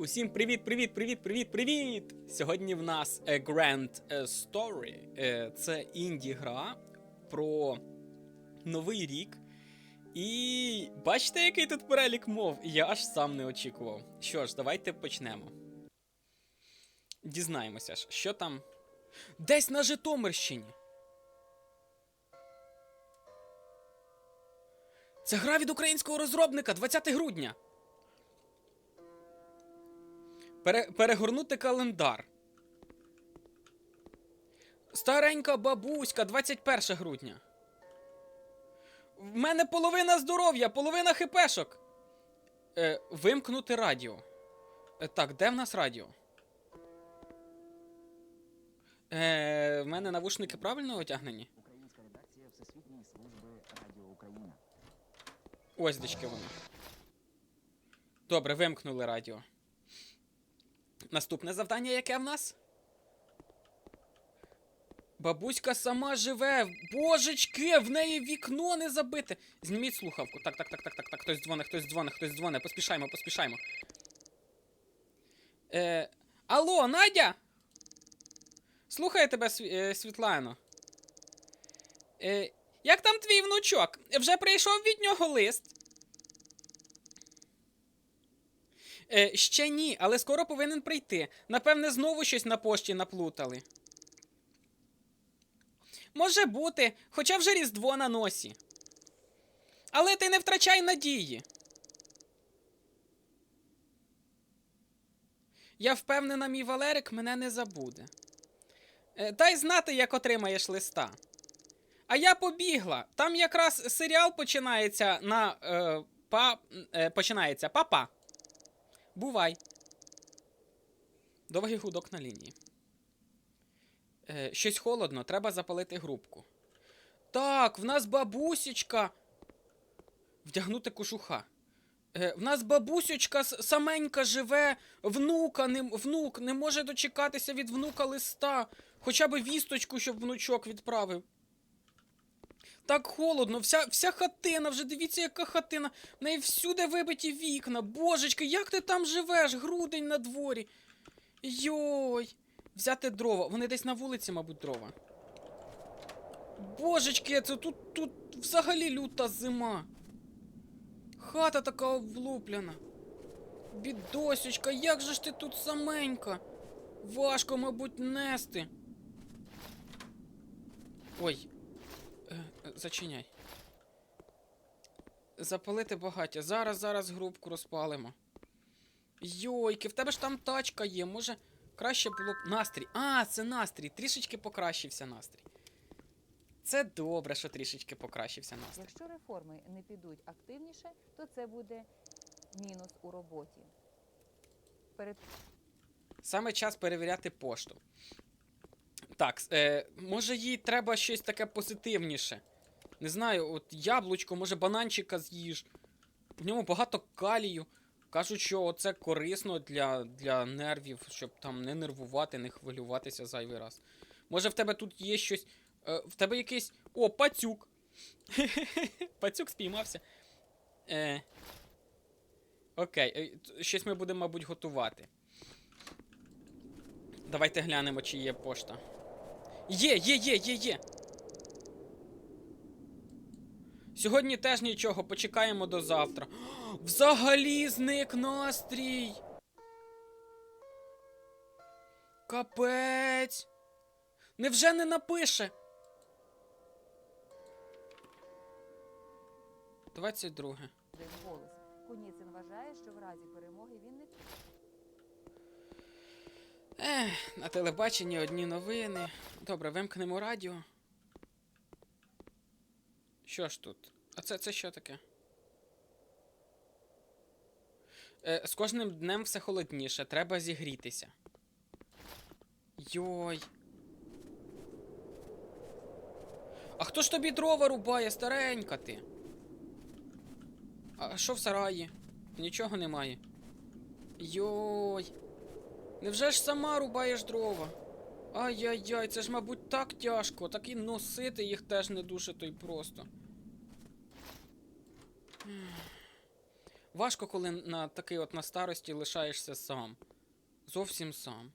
Усім привіт, привіт, привіт, привіт, привіт! Сьогодні в нас A Grand е, Story. Е, Це інді-гра про новий рік. І бачите, який тут перелік мов? Я аж сам не очікував. Що ж, давайте почнемо. Дізнаємося ж, що там. Десь на Житомирщині. Це гра від українського розробника 20 грудня. Пере, перегорнути календар. Старенька бабуська, 21 грудня. В мене половина здоров'я, половина хипешок. Е, вимкнути радіо. Е, так, де в нас радіо? Е, в мене навушники правильно одягнені? Українська редакція Всесвітньої служби Радіо Україна. Ось дечки вони. Добре, вимкнули радіо. Наступне завдання яке в нас? Бабуська сама живе. Божечки, в неї вікно не забите. Зніміть слухавку. Так, так, так, так, так, так. Хтось дзвонить, хтось дзвонить, хтось дзвонить. Поспішаймо, поспішаймо. Е, алло, Надя? Слухаю тебе, е, Світлано. Е, як там твій внучок? Вже прийшов від нього лист? Е, ще ні, але скоро повинен прийти. Напевне, знову щось на пошті наплутали. Може бути, хоча вже Різдво на носі. Але ти не втрачай надії. Я впевнена, мій Валерик мене не забуде. Е, дай знати, як отримаєш листа. А я побігла. Там якраз серіал починається на. Е, па, е, починається папа. Бувай. Довгий гудок на лінії. Е, щось холодно, треба запалити грубку. Так, в нас бабусечка. Вдягнути кожуха. Е, в нас бабусечка саменька живе, внука не, внук не може дочекатися від внука листа. Хоча б вісточку, щоб внучок відправив. Так холодно, вся, вся хатина, вже дивіться, яка хатина. В неї всюди вибиті вікна. Божечки, як ти там живеш? Грудень на дворі. Йой. Взяти дрова. Вони десь на вулиці, мабуть, дрова. Божечки, це тут, тут взагалі люта зима. Хата така облуплена. Бідосечка, як же ж ти тут саменька? Важко, мабуть, нести. Ой. Зачиняй. Запалити багаття. Зараз, зараз грубку розпалимо. Йойки, в тебе ж там тачка є. Може, краще було б. Настрій. А, це настрій. Трішечки покращився настрій. Це добре, що трішечки покращився настрій. Якщо реформи не підуть активніше, то це буде мінус у роботі. Перед Саме час перевіряти пошту. Так, е, може їй треба щось таке позитивніше. Не знаю, от яблучко, може бананчика з'їж. В ньому багато калію. Кажуть, що це корисно для, для нервів, щоб там не нервувати, не хвилюватися зайвий раз. Може, в тебе тут є щось. Е, в тебе якийсь. О, пацюк. пацюк спіймався. Е, окей, е, щось ми будемо, мабуть, готувати. Давайте глянемо, чи є пошта. Є, є, є, є, є. Сьогодні теж нічого, почекаємо до завтра. Взагалі зник настрій. Капець. Невже не напише? 22. голос. Куніцин вважає, що в разі перемоги він не Ех, на телебаченні одні новини. Добре, вимкнемо радіо. Що ж тут? А це, це що таке? Е, з кожним днем все холодніше, треба зігрітися. Йой. А хто ж тобі дрова рубає, старенька ти? А що в сараї? Нічого немає. Йой. Невже ж сама рубаєш дрова? Ай-яй-яй, це ж, мабуть, так тяжко, так і носити їх теж не дуже то й просто. Важко, коли на такий от на старості лишаєшся сам. Зовсім сам.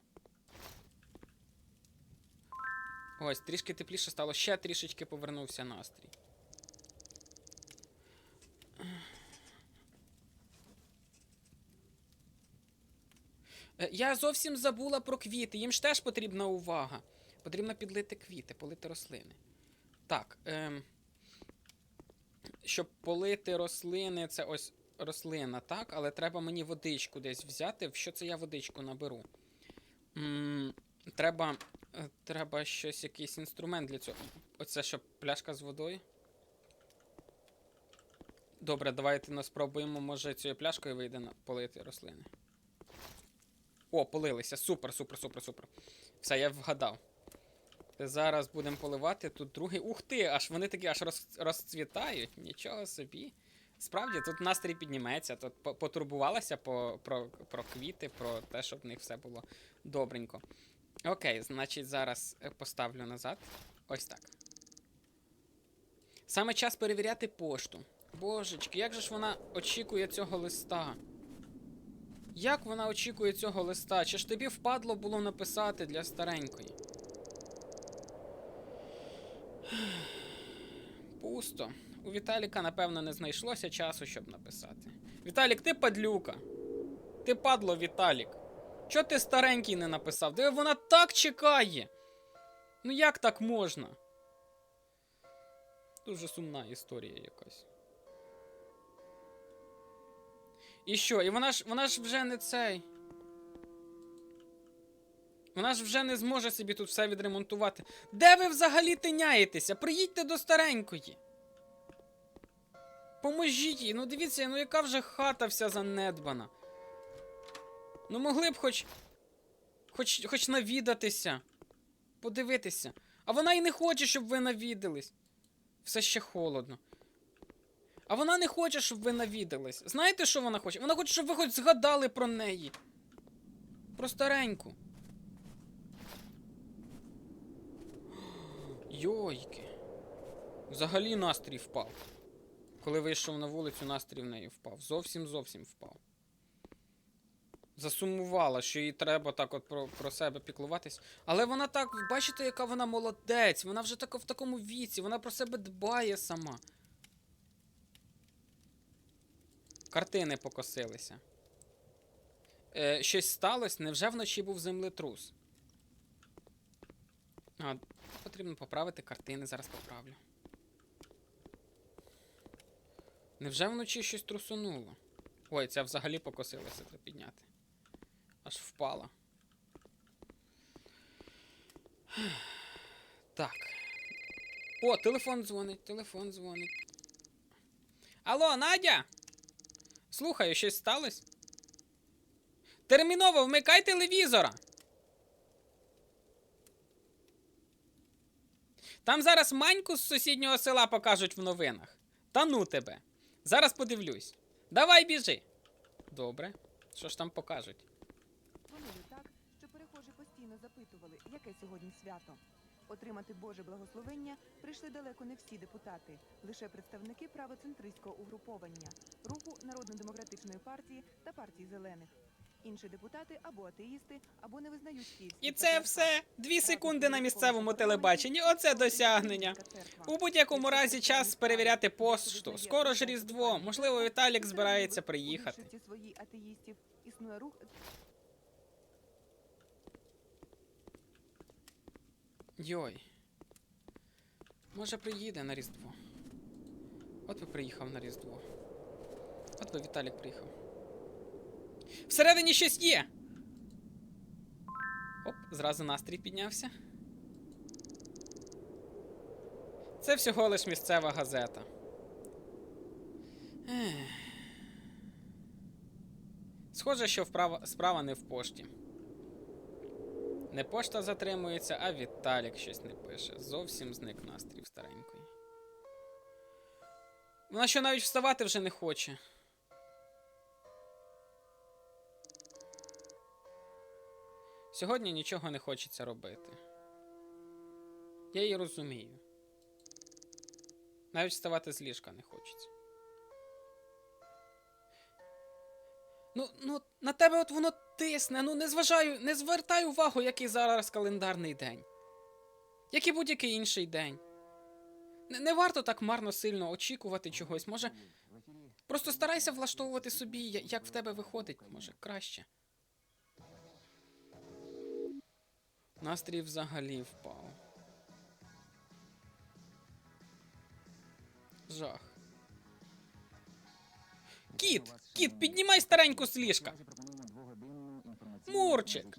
Ось, трішки тепліше стало, ще трішечки повернувся настрій. Е, Я зовсім забула про квіти. Їм ж теж потрібна увага. Потрібно підлити квіти, полити рослини. Так. Ем, щоб полити рослини, це ось рослина, так? Але треба мені водичку десь взяти. В що це я водичку наберу? м треба, е, треба щось, якийсь інструмент для цього. Оце що, пляшка з водою? Добре, давайте ну, спробуємо, може, цією пляшкою вийде на полити рослини. О, полилися. Супер, супер, супер, супер. Все, я вгадав. Зараз будемо поливати. Тут другий. Ух ти! Аж вони такі аж роз, розцвітають. Нічого собі. Справді, тут настрій підніметься, тут потурбувалася по, про, про квіти, про те, щоб в них все було добренько. Окей, значить, зараз е, поставлю назад. Ось так. Саме час перевіряти пошту. Божечки, як же ж вона очікує цього листа? Як вона очікує цього листа? Чи ж тобі впадло було написати для старенької? Пусто. У Віталіка, напевно, не знайшлося часу, щоб написати. Віталік, ти падлюка. Ти падло, Віталік. Чо ти старенький не написав? Диви, вона так чекає. Ну як так можна? Дуже сумна історія якась. І що? І вона ж вона ж вже не цей. Вона ж вже не зможе собі тут все відремонтувати. Де ви взагалі тиняєтеся? Приїдьте до старенької. Поможіть їй. Ну дивіться, ну яка вже хата вся занедбана. Ну могли б хоч. Хоч, хоч навідатися. Подивитися. А вона і не хоче, щоб ви навідались. Все ще холодно. А вона не хоче, щоб ви навідались. Знаєте, що вона хоче? Вона хоче, щоб ви хоч згадали про неї. Про стареньку. Йойки. Взагалі настрій впав. Коли вийшов на вулицю, настрій в неї впав. Зовсім зовсім впав. Засумувала, що їй треба так от про, про себе піклуватись. Але вона так, бачите, яка вона молодець. Вона вже так, в такому віці, вона про себе дбає сама. Картини покосилися. Е, щось сталося? Невже вночі був землетрус? А, потрібно поправити картини, зараз поправлю. Невже вночі щось трусонуло? Ой, ця взагалі покосилася треба підняти. Аж впала. Так. О, телефон дзвонить, телефон дзвонить. Алло, Надя? Слухаю, щось сталося? Терміново вмикай телевізора. Там зараз маньку з сусіднього села покажуть в новинах. Та ну тебе. Зараз подивлюсь. Давай біжи. Добре. Що ж там покажуть? Дзвонили так, що перехожі постійно запитували, яке сьогодні свято. Отримати Боже благословення прийшли далеко не всі депутати, лише представники правоцентристського угруповання, руху Народно-демократичної партії та партії зелених. Інші депутати або атеїсти, або не визнають київський І це все. Дві секунди на місцевому телебаченні. Оце досягнення. У будь-якому разі час перевіряти пошту. Скоро ж Різдво. Можливо, Віталік збирається приїхати. Своїй атеїстів існує рух Йой. Може приїде на Різдво. От би приїхав на Різдво. От би Віталік приїхав. Всередині щось є. Оп, зразу настрій піднявся. Це всього лиш місцева газета. Ех. Схоже, що вправа, справа не в пошті. Не пошта затримується, а Віталік щось не пише. Зовсім зник настрій старенької. Вона що навіть вставати вже не хоче. Сьогодні нічого не хочеться робити. Я її розумію. Навіть вставати з ліжка не хочеться. Ну, ну, на тебе от воно тисне, ну не зважаю, не звертай увагу, який зараз календарний день. Як і будь-який інший день. Не, не варто так марно сильно очікувати чогось. Може, просто старайся влаштовувати собі, як в тебе виходить, може, краще. Настрій взагалі впав. Жах. Кіт! Кіт, піднімай стареньку з ліжка! Наразі пропонуємо двогодинну інформаційну Мурчик.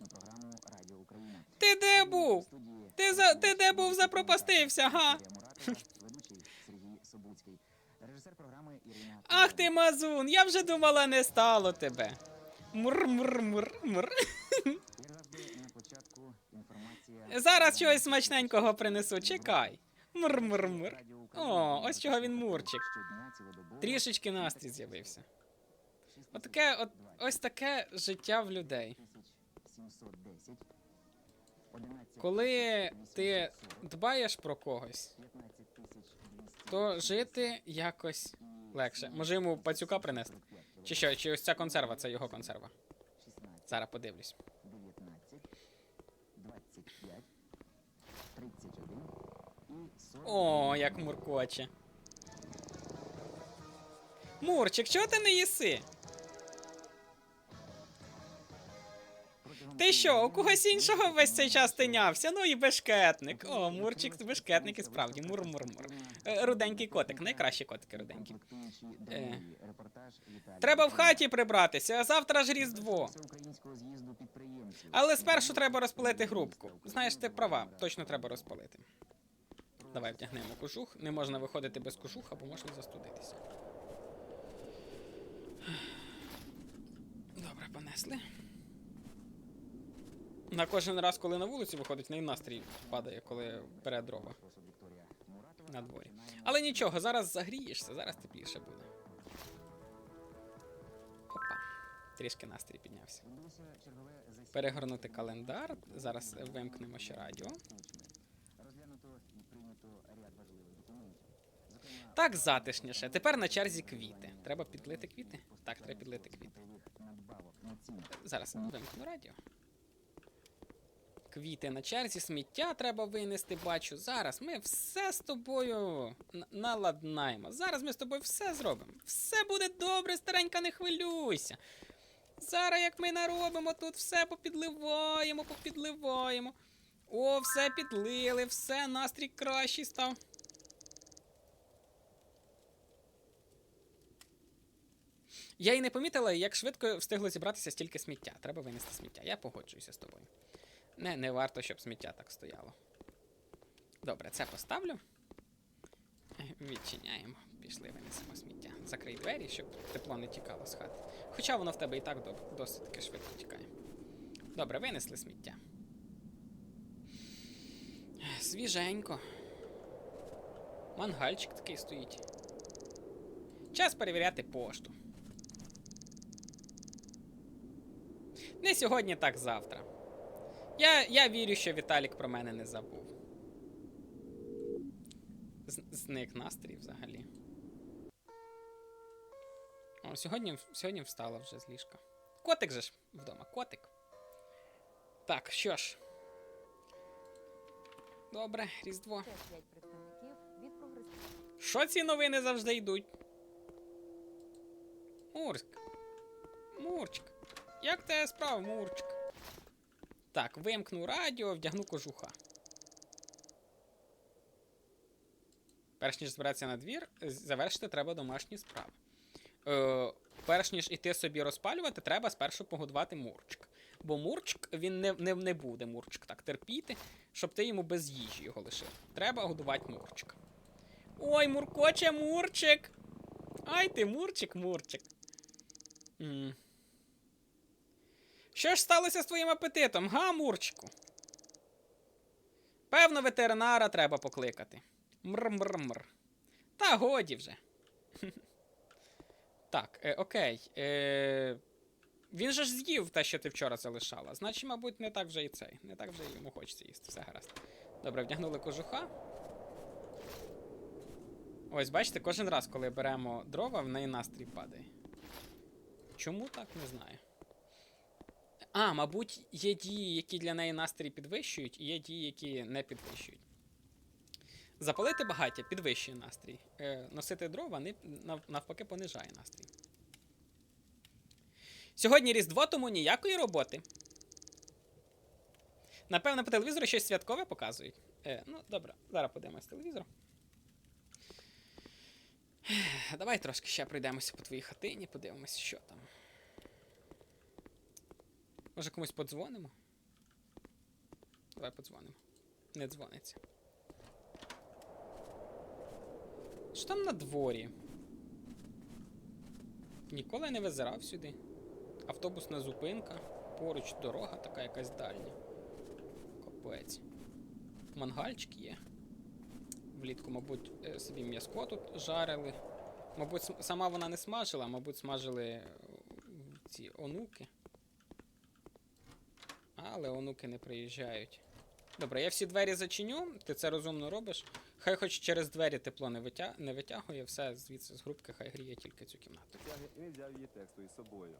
Ти де був? Ти за ти де був запропастився, га? Ах ти мазун, я вже думала, не стало тебе. Мур-мур-мур-мур. Як завжди, на початку інформація. Зараз чогось смачненького принесу, чекай. Мур-мур-мур. О, ось чого він мурчик. Трішечки настрій з'явився. Отаке, от, ось таке життя в людей. Коли ти дбаєш про когось, то жити якось легше. Може йому пацюка принести? Чи що, чи ось ця консерва, це його консерва. Зараз подивлюсь. 19, 25, 31 і 40. О, як муркоче. Мурчик, чого ти не їси? Ти що, у когось іншого весь цей час тинявся? Ну і бешкетник. О, Мурчик, бешкетник і справді, мур-мур-мур. Е, Руденький котик, найкращі котики руденькі. Е. Треба в хаті прибратися, а завтра ж Різдво. Але спершу треба розпалити грубку. Знаєш, ти права, точно треба розпалити. Давай вдягнемо кожух. Не можна виходити без кожуха, бо можна застудитися. Добре, понесли. На кожен раз, коли на вулиці виходить, неї настрій падає, коли бере дрова на дворі. Але нічого, зараз загрієшся, зараз тепліше буде. Опа. Трішки настрій піднявся. Перегорнути календар. Зараз вимкнемо ще радіо. Так затишніше. Тепер на черзі квіти. Треба підлити квіти? Так, треба підлити квіти. Зараз вимкну радіо. Квіти на черзі, сміття треба винести, бачу. Зараз ми все з тобою наладнаємо. Зараз ми з тобою все зробимо. Все буде добре, старенька, не хвилюйся. Зараз, як ми наробимо, тут все попідливаємо, попідливаємо. О, все підлили, все, настрій кращий став. Я і не помітила, як швидко встигло зібратися стільки сміття. Треба винести сміття. Я погоджуюся з тобою. Не, не варто, щоб сміття так стояло. Добре, це поставлю. Відчиняємо. Пішли, винесемо сміття. Закрий двері, щоб тепло не тікало з хати. Хоча воно в тебе і так досить таки швидко тікає. Добре, винесли сміття. Свіженько. Мангальчик такий стоїть. Час перевіряти пошту. Не сьогодні, так завтра. Я, я вірю, що Віталік про мене не забув. З- Зник настрій взагалі. О, сьогодні, сьогодні встала вже з ліжка. Котик же ж вдома, котик. Так, що ж. Добре, Різдво. Що ці новини завжди йдуть? Мурськ. Мурчик. Як тебе справа, Мурчик? Так, вимкну радіо, вдягну кожуха. Перш ніж збиратися на двір, завершити треба домашні справи. Е, перш ніж іти собі розпалювати, треба спершу погодувати Мурчик. Бо Мурчик він не, не, не буде Мурчик так терпіти, щоб ти йому без їжі його лишив. Треба годувати Мурчика. Ой, муркоче Мурчик. Ай ти, Мурчик, Мурчик. м Що ж сталося з твоїм апетитом, га, Мурчику? Певно, ветеринара треба покликати. Мр-мр-мр. Та годі вже. Так, е, окей. Е, він же ж з'їв те, що ти вчора залишала. Значить, мабуть, не так вже і цей. Не так вже йому хочеться їсти. Все гаразд. Добре, вдягнули кожуха. Ось, бачите, кожен раз, коли беремо дрова, в неї настрій падає. Чому так, не знаю. А, мабуть, є дії, які для неї настрій підвищують, і є дії, які не підвищують. Запалити багаття підвищує настрій. Е, носити дрова не, нав- навпаки понижає настрій. Сьогодні Різдво, тому ніякої роботи. Напевно, по телевізору щось святкове показують. Е, ну, добре, зараз подивимось телевізор. Давай трошки ще пройдемося по твоїй хатині, подивимося, що там. Може комусь подзвонимо? Давай подзвонимо. Не дзвониться. Що там на дворі? Ніколи не визирав сюди. Автобусна зупинка, поруч дорога така якась дальня. Капець. Мангальчик є. Влітку, мабуть, е, собі м'язко тут жарили. Мабуть, сама вона не смажила, мабуть, смажили е, ці онуки. Але онуки не приїжджають. Добре, я всі двері зачиню, ти це розумно робиш. Хай хоч через двері тепло не, витя... не витягує, все звідси з грубки, хай гріє тільки цю кімнату. І не взяв її тексту із собою.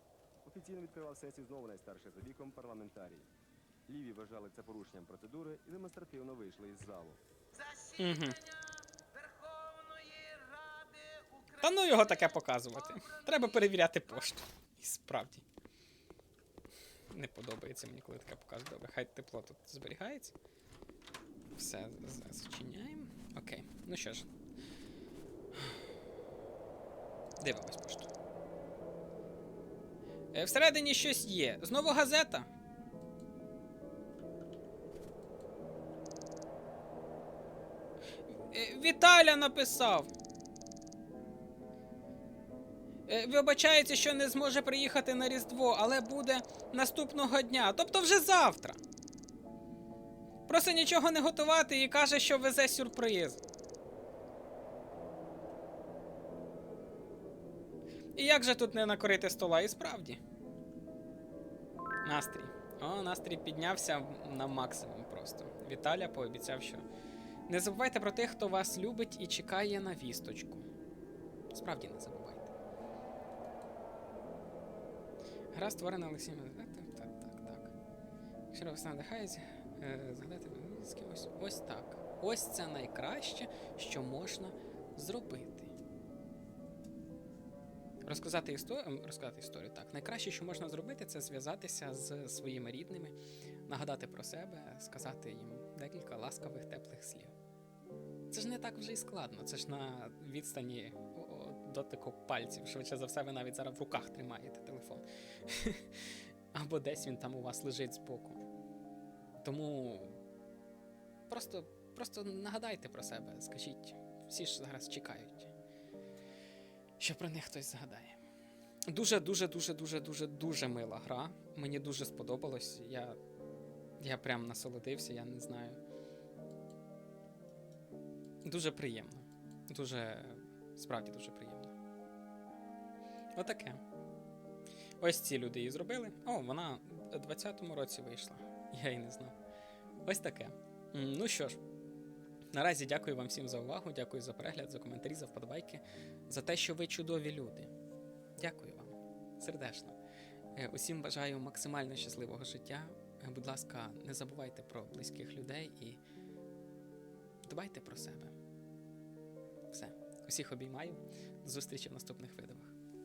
Офіційно відкривав сесію знову найстарший за віком парламентарій. Ліві вважали це порушенням процедури і демонстративно вийшли із залу. Та ну його таке показувати. Треба перевіряти пошту. І справді. Не подобається мені, коли таке показує. Добре, хай тепло тут зберігається. Все, зачиняємо. Окей. Ну що ж. Дивимось пошту. Е, Всередині щось є. Знову газета. Е, Віталя написав. Е, Вибачається, що не зможе приїхати на Різдво, але буде наступного дня, тобто вже завтра. Просто нічого не готувати і каже, що везе сюрприз. І як же тут не накорити стола? І справді. Настрій. О, настрій піднявся на максимум просто. Віталя пообіцяв, що не забувайте про тих, хто вас любить і чекає на вісточку. Справді не забувайте. Гра створена Олексієм. Так, так, так, так. Якщо вас надихається, е, згадати з кимось. Ось так. Ось це найкраще, що можна зробити. Розказати історію, розказати історію так. Найкраще, що можна зробити, це зв'язатися з своїми рідними, нагадати про себе, сказати їм декілька ласкавих теплих слів. Це ж не так вже і складно. Це ж на відстані дотику пальців. Швидше за все, ви навіть зараз в руках тримаєте телефон. Або десь він там у вас лежить збоку. Тому просто, просто нагадайте про себе, скажіть, всі ж зараз чекають, що про них хтось згадає. Дуже, дуже, дуже, дуже, дуже, дуже мила гра. Мені дуже сподобалось. Я, я прям насолодився, я не знаю. Дуже приємно. Дуже, справді дуже приємно. Отаке. Ось ці люди її зробили. О, вона у 20-му році вийшла. Я і не знав. Ось таке. Ну що ж, наразі дякую вам всім за увагу, дякую за перегляд, за коментарі, за вподобайки, за те, що ви чудові люди. Дякую вам сердечно. Е, Усім бажаю максимально щасливого життя. Е, Будь ласка, не забувайте про близьких людей і дбайте про себе. Все. Усіх обіймаю. До зустрічі в наступних відео.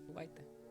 Бувайте!